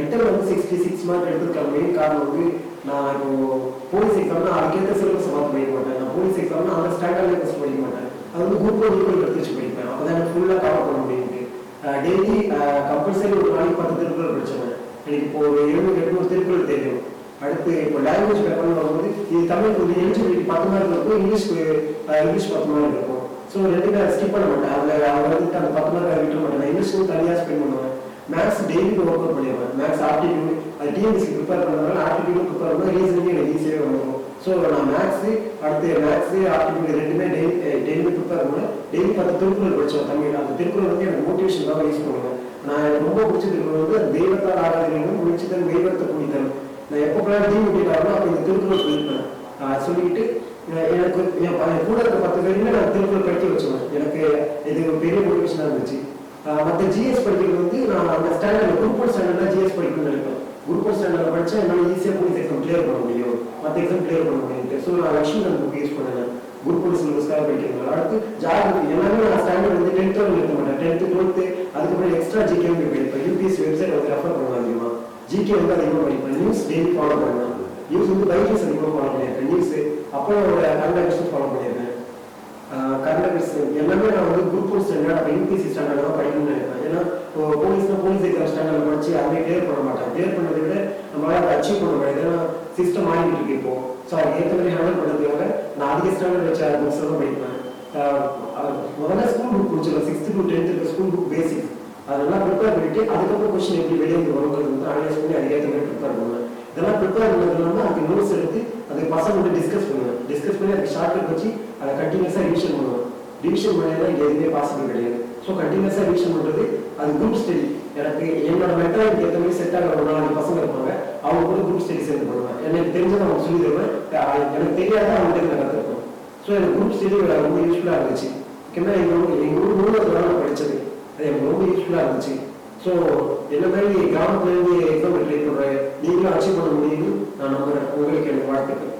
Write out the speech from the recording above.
Return வந்து sixty six mark எடுத்துருக்க main காரணம் வந்து நான் இப்போ போலீஸ் எக்ஸாம்னா அதுக்கேற்ற சிலபஸ் பார்த்து படிக்க மாட்டேன். நான் போலீஸ் எக்ஸாம்னா அந்த ஸ்டாண்டர்ட்ல டெஸ்ட் படிக்க மாட்டேன். அது வந்து குரூப் ஒன் குரூப் எடுத்து வச்சு படிப்பேன் அப்போ தான் எனக்கு ஃபுல்லாக கவர் பண்ண முடியுது டெய்லி கம்பல்சரி ஒரு நாளைக்கு பத்து திருக்குறள் படிச்சேன் எனக்கு இப்போ ஒரு எழுநூறு எட்நூறு திருக்குறள் தெரியும். அடுத்து இப்போ லாங்குவேஜ் பேப்பர்னு வரும்போது இது தமிழ் கொஞ்சம் எலிஜிபிலிட்டி பத்து மார்க் இருக்கும் இங்கிலீஷ் இங்கிலீஷ் பத்து மார்க் இருக்கும். ஸோ ரெண்டு பேர் ஸ்கிப் பண்ண மாட்டேன். அதில் அவங்க வந்துட்டு அந்த பத்து மார்க் விட்டுற மாட்டேன். நான் இங்கிலீஷ்க்கும் தனியாக ஸ்பெண்ட் பண்ணுவேன். மேக்ஸ் டெய்லி ஒர்க் அவுட் பண்ணிடுவேன் மேக்ஸ் ஆப்டிடியூட் அது டிஎன்பிசி ப்ரிப்பேர் பண்ணுறதுனால ஆப்டிடியூட் ப்ரிப்பேர் பண்ணால் ரீசனிங் எனக்கு ஈஸியாக வந்துடும் ஸோ நான் மேக்ஸ் அடுத்து மேக்ஸ் ஆப்டிடியூட் ரெண்டுமே டெய்லி டெய்லி ப்ரிப்பேர் பண்ணுவேன் டெய்லி பத்து திருக்குறள் படித்தோம் தமிழ் அந்த திருக்குறள் வந்து எனக்கு மோட்டிவேஷன் யூஸ் பண்ணுவேன். நான் எனக்கு ரொம்ப பிடிச்ச திருக்குறள் வந்து அது தெய்வத்தால் ஆராதனைகளும் முடிச்சுதல் தெய்வத்தை நான் எப்போ போனாலும் டீம் விட்டுட்டாலும் அப்போ இந்த திருக்குறள் சொல்லியிருப்பேன் சொல்லிக்கிட்டு எனக்கு என் என் கூட இருக்க பத்து பேருமே நான் திருக்குறள் படிக்க வச்சுருவேன். எனக்கு இது பெரிய மற்ற ஜிஎஸ் படிக்கிறது வந்து நான் அந்த ஸ்டாண்டர்ட் குரூப் ஒன் ஸ்டாண்டர்ட்ல ஜிஎஸ் படிக்கணும்னு நினைப்பேன். குரூப் ஒன் ஸ்டாண்டர்ட் படிச்சா என்னால் ஈஸியாக போலீஸ் எக்ஸாம் கிளியர் பண்ண முடியும். மற்ற எக்ஸாம் கிளியர் பண்ண முடியும் ஸோ நான் லக்ஷ்மி புக் யூஸ் பண்ணேன் குரூப் ஒன் சிலபஸ்க்காக படிக்கிறேன் அடுத்து ஜாகிரபி எல்லாமே நான் ஸ்டாண்டர்ட் வந்து டென்த் எடுக்க மாட்டேன். டென்த்து டுவெல்த்து அதுக்கப்புறம் எக்ஸ்ட்ரா ஜிகே வந்து படிப்பேன் யூபிஎஸ் வெப்சைட் வந்து ரெஃபர் பண்ணுவேன் அதிகமாக ஜிகே வந்து அதிகமாக படிப்பேன். நியூஸ் டெய்லி ஃபாலோ பண்ணுவேன். நியூஸ் வந்து பைஜூஸ் அதிகமாக ஃபாலோ பண்ணியிருக்கேன். நியூஸ் அப்புறம் கரண்ட் அஃபேர்ஸ் ஃபாலோ பண்ணியிருக்கேன். கரண்ட் அஃபேர்ஸ் எல்லாமே நான் வந்து குரூப் ஒன் ஸ்டாண்டர்ட் அப்போ யூபிஎஸ்சி ஸ்டாண்டர்ட் தான் இப்போ போலீஸ்னா போலீஸ் எக்ஸாம் ஸ்டாண்டர்ட் படிச்சு அதை கிளியர் பண்ண மாட்டேன் கிளியர் பண்ணதை விட நம்மளால அதை அச்சீவ் பண்ண முடியாது. ஏன்னா சிஸ்டம் ஆகிட்டு இருக்கு இப்போ. ஸோ அதுக்கு ஏற்ற மாதிரி ஹேண்டில் பண்ணுறதுக்காக நான் அதிக ஸ்டாண்டர்ட் வச்ச புக்ஸ் தான் படிப்பேன் முதல்ல ஸ்கூல் புக் முடிச்சிடலாம் சிக்ஸ்த்து டு டென்த் இருக்க ஸ்கூல் புக் பேசிக்ஸ் அதெல்லாம் ப்ரிப்பேர் பண்ணிட்டு அதுக்கப்புறம் கொஸ்டின் எப்படி வெளியே வந்து வருங்கிறது வந்து அனலைஸ் பண்ணி அதுக்கேற்ற மாதிரி ப்ரிப்பேர் பண்ணுவேன். இதெல்லாம் ப்ரிப்பேர் பண்ணது இல்லாமல் அதுக்கு நோட்ஸ் எடுத்து அதுக்கு பசங்க வந்து டிஸ்கஸ் பண்ணுவேன். டிஸ்கஸ் பண்ணி அதுக்கு ஷார்ட்கட் வச்சு அதை கண்டினியூஸாக ரிவிஷன் பண்ணுவேன். ரிவிஷன் பண்ணா எதுவுமே பாசிபிள் கிடையாது. ஸோ கண்டினியூஸாக ரிவிஷன் பண்ணுறது அது குரூப் ஸ்டடி எனக்கு என்னோட மெத்தடாலிட்டி ஏற்ற மாதிரி செட் ஆகிற ஒரு நாலு பசங்க இருப்பாங்க. அவங்க கூட குரூப் ஸ்டடி சேர்ந்து பண்ணுவேன். எனக்கு தெரிஞ்சதை அவங்க சொல்லி தருவேன் எனக்கு தெரியாத அவங்கள்ட்ட நான் கற்றுப்பேன் ஸோ எனக்கு குரூப் ஸ்டடி ரொம்ப யூஸ்ஃபுல்லாக இருந்துச்சு. முக்கியமாக எங்கள் ஊர் எங்கள் ஊர் நூலகத்தில் நான் படித்தது அது எனக்கு ரொம்ப யூஸ்ஃபுல்லாக இருந்துச்சு. ஸோ என்ன மாதிரி கிராமத்துலேருந்து எக்ஸாம் ட்ரை பண்ணுறேன் நீங்களும் அச்சீவ் பண்ண முடியும்னு நான் நம்புகிறேன் உங்களுக்கு எனக்கு வாழ்த்துக்கள்.